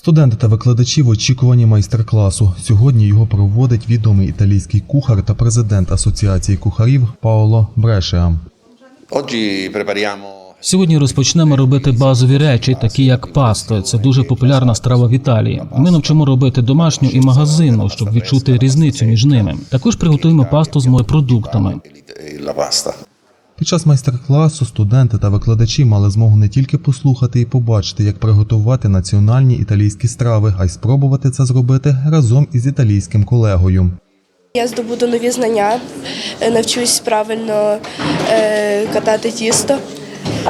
Студенти та викладачі в очікуванні майстер-класу. Сьогодні його проводить відомий італійський кухар та президент Асоціації кухарів Паоло Брешеа. Сьогодні розпочнемо робити базові речі, такі як пасто. Це дуже популярна страва в Італії. Ми навчимо робити домашню і магазинну, щоб відчути різницю між ними. Також приготуємо пасту з морепродуктами. Під час майстер-класу студенти та викладачі мали змогу не тільки послухати і побачити, як приготувати національні італійські страви, а й спробувати це зробити разом із італійським колегою. Я здобуду нові знання, е, навчусь правильно е, катати тісто,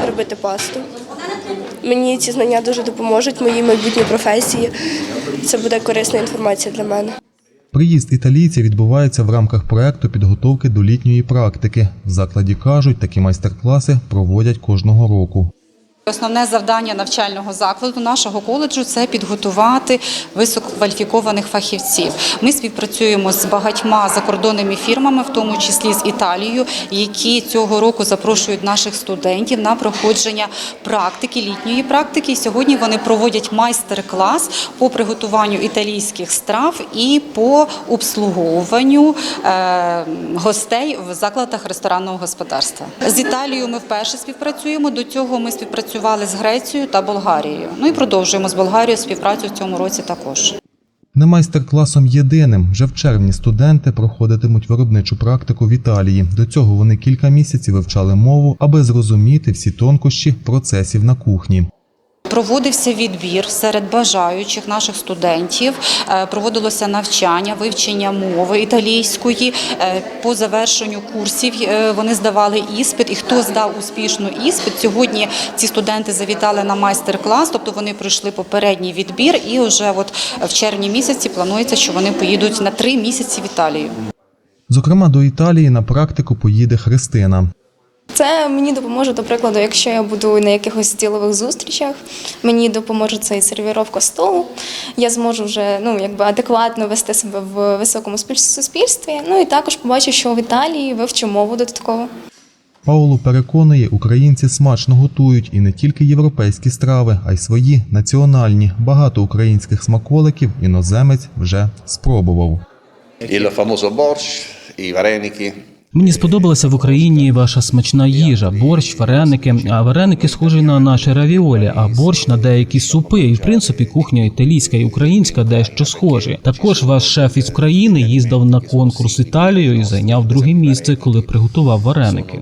робити пасту. Мені ці знання дуже допоможуть моїй майбутній професії. Це буде корисна інформація для мене. Приїзд італійця відбувається в рамках проекту підготовки до літньої практики. В закладі кажуть, такі майстер-класи проводять кожного року. Основне завдання навчального закладу нашого коледжу це підготувати висококваліфікованих фахівців. Ми співпрацюємо з багатьма закордонними фірмами, в тому числі з Італією, які цього року запрошують наших студентів на проходження практики, літньої практики. Сьогодні вони проводять майстер-клас по приготуванню італійських страв і по обслуговуванню е, гостей в закладах ресторанного господарства. З Італією ми вперше співпрацюємо. До цього ми співпрацювали з Грецією та Болгарією. Ну і продовжуємо з Болгарією співпрацю в цьому році також. Не майстер-класом єдиним. Вже в червні студенти проходитимуть виробничу практику в Італії. До цього вони кілька місяців вивчали мову, аби зрозуміти всі тонкощі процесів на кухні. Проводився відбір серед бажаючих наших студентів. Е, Проводилося навчання, вивчення мови італійської. Е, По завершенню курсів е, вони здавали іспит. І хто здав успішно іспит, сьогодні ці студенти завітали на майстер-клас, тобто вони пройшли попередній відбір. І вже от в червні місяці планується, що вони поїдуть на три місяці в Італію. Зокрема, до Італії на практику поїде Христина. Це мені допоможе, до прикладу, якщо я буду на якихось ділових зустрічах, мені допоможе це і сервіровка столу. Я зможу вже ну, якби адекватно вести себе в високому суспільстві. Ну і також побачу, що в Італії вивчу мову додатково. Пауло переконує, українці смачно готують і не тільки європейські страви, а й свої національні. Багато українських смаколиків іноземець вже спробував. Il famoso borщ, i vareniki, Мені сподобалася в Україні ваша смачна їжа, борщ, вареники. А вареники схожі на наші равіолі, а борщ на деякі супи. І в принципі кухня італійська і українська дещо схожі. Також ваш шеф із України їздив на конкурс Італію і зайняв друге місце, коли приготував вареники.